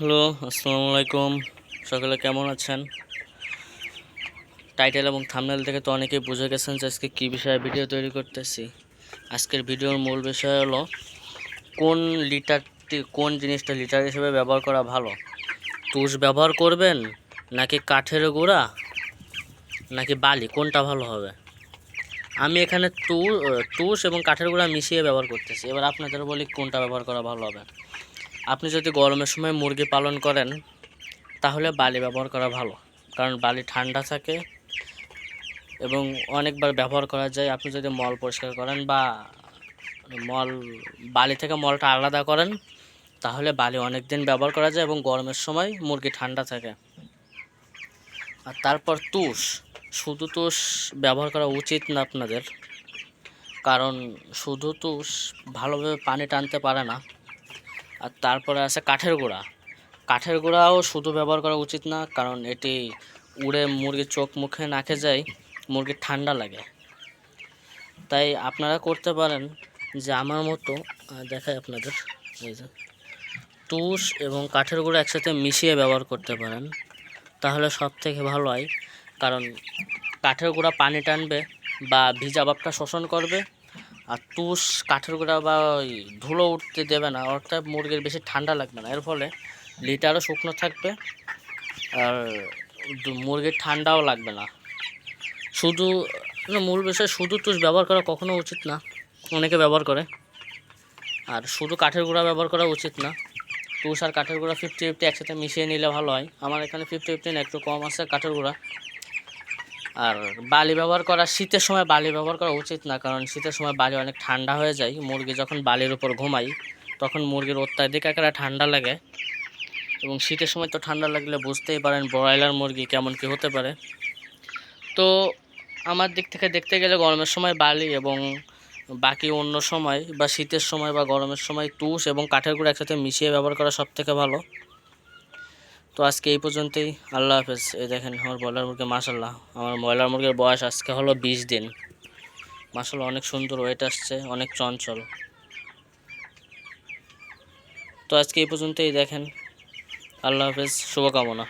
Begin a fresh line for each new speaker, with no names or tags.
Hello, আসসালামু আলাইকুম। সকলে কেমন আছেন? টাইটেল এবং থামনেল থেকে তো অনেকেই বুঝে গেছেন যে আজকে কী বিষয়ে ভিডিও তৈরি করতেছি। আজকের ভিডিওর মূল বিষয় হলো, কোন লিটারটি কোন জিনিসটা লিটার হিসেবে ব্যবহার করা ভালো? তুষ ব্যবহার করবেন নাকি কাঠের গুঁড়া নাকি বালি? কোনটা ভালো হবে? আমি এখানে তুষ এবং কাঠের গুঁড়া মিশিয়ে ব্যবহার করতেছি। এবার আপনাদের বলি কোনটা ব্যবহার করা ভালো হবে। আপনি যদি গরমের সময় মুরগি পালন করেন, তাহলে বালি ব্যবহার করা ভালো। কারণ বালি ঠান্ডা থাকে এবং অনেকবার ব্যবহার করা যায়। আপনি যদি মল পরিষ্কার করেন বা মল, বালি থেকে মলটা আলাদা করেন, তাহলে বালি অনেক দিন ব্যবহার করা যায় এবং গরমের সময় মুরগি ঠান্ডা থাকে। আর তারপর তুষ। শুধু তুষ ব্যবহার করা উচিত না আপনাদের। কারণ শুধু তুষ ভালোভাবে পানি টানতে পারে না। আর তারপরে আছে কাঠের গুঁড়া। কাঠের গুঁড়াও শুধু ব্যবহার করা উচিত না, কারণ এটি উড়ে মুরগির চোখ মুখে নাকে যায় মুরগির ঠান্ডা লাগে। তাই আপনারা করতে পারেন যে আমার মতো দেখাই আপনাদের, এই যে, তুষ এবং কাঠের গুঁড়ো একসাথে মিশিয়ে ব্যবহার করতে পারেন। তাহলে সব থেকে ভালো হয়, কারণ কাঠের গুঁড়া পানি টানবে বা ভিজা ভাবটা শোষণ করবে আর তুষ কাঠের গুঁড়া বা ধুলো উঠতে দেবে না, অর্থাৎ মুরগির বেশি ঠান্ডা লাগবে না। এর ফলে লিটারও শুকনো থাকবে আর মুরগির ঠান্ডাও লাগবে না। শুধু মূল বিষয় শুধু তুষ ব্যবহার করা কখনো উচিত না, অনেকে ব্যবহার করে। আর শুধু কাঠের গুঁড়া ব্যবহার করা উচিত না। তুষ আর কাঠের গুঁড়া ফিফটি ফিফটি একসাথে মিশিয়ে নিলে ভালো হয়। আমার এখানে ফিফটি ফিফটি না, একটু কম আছে কাঠের গুঁড়া। আর বালি ব্যবহার করা, শীতের সময় বালি ব্যবহার করা উচিত না, কারণ শীতের সময় বালি অনেক ঠান্ডা হয়ে যায়। মুরগি যখন বালির উপর ঘুমাই, তখন মুরগির অত্যাধিক আকারে ঠান্ডা লাগে। এবং শীতের সময় তো ঠান্ডা লাগলে বুঝতেই পারেন ব্রয়লার মুরগি কেমন কী হতে পারে। তো আমার দিক থেকে দেখতে গেলে গরমের সময় বালি এবং বাকি অন্য সময় বা শীতের সময় বা গরমের সময় তুষ এবং কাঠের গুঁড়ো একসাথে মিশিয়ে ব্যবহার করা সব থেকে ভালো। তো আজকে এই পর্যন্তই। আল্লাহ হাফেজ। এই দেখেন আমার ব্রয়লার মুরগি মাসাল্লাহ আমার ব্রয়লার মুরগির বয়স আজকে হলো বিশ দিন। মাসাল্লাহ অনেক সুন্দর ওয়েট আসছে, অনেক চঞ্চল। তো আজকে এই পর্যন্তই দেখেন। আল্লাহ হাফেজ। শুভকামনা।